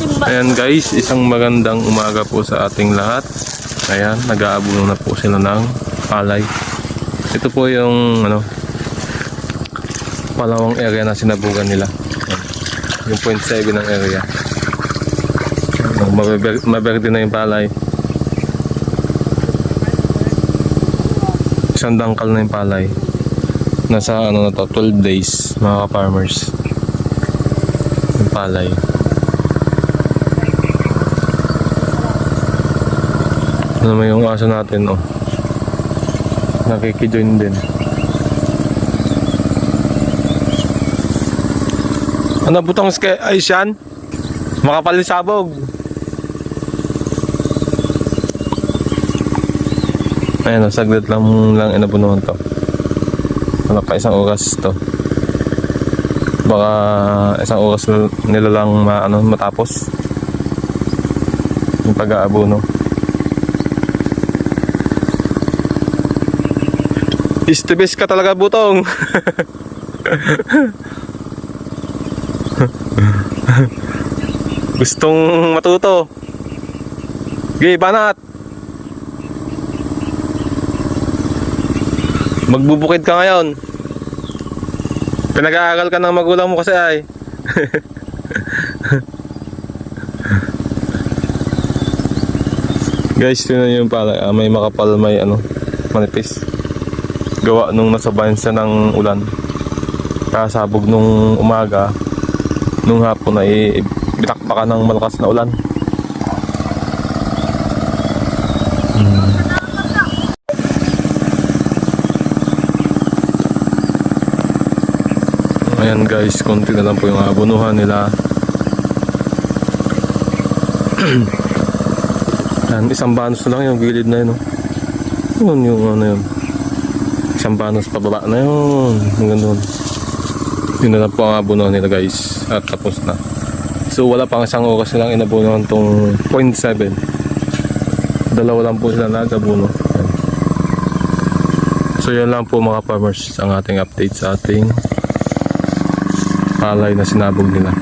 Ayan guys, isang magandang umaga po sa ating lahat. Ayan, nag-aabuno na po sila ng palay. Ito po yung ano palawang area na sinabugan nila. Yung 0.7 ng area. Mabeber- Maberde na yung palay. Isang dangkal na yung palay. Nasa ano na to, 12 days mga ka-farmers. Yung palay. Ano naman yung aso natin, oh. Nakikijoin din. Ano butong ske ay siyan? Makapal sabog. Ayan, oh, saglit lang lang inabunuhan to. Wala pa isang oras to. Baka isang oras nila lang ma, ano, matapos. Yung pag-aabuno. Istibis ka talaga butong. Gustong matuto. Gay, banat. Magbubukid ka ngayon. Pinag-aaral ka ng magulang mo kasi ay. Guys, tinan yung pala. ah, may makapal, may ano, manipis gawa nung nasabayan siya ng ulan kasabog nung umaga nung hapon ay bitakbakan ng malakas na ulan Hmm. ayan guys konti na lang po yung abunuhan nila Ayan, isang banos na lang yung gilid na yun oh. yun yung ano yun isang banos pababa na yun. Hanggang doon yun na lang po ang abunuhan nila guys. At tapos na. So wala pang isang oras silang inabunuhan tong 0.7 dalawa lang po sila nagabuno. Yan. so yan lang po mga farmers ang ating update sa ating palay na sinabog nila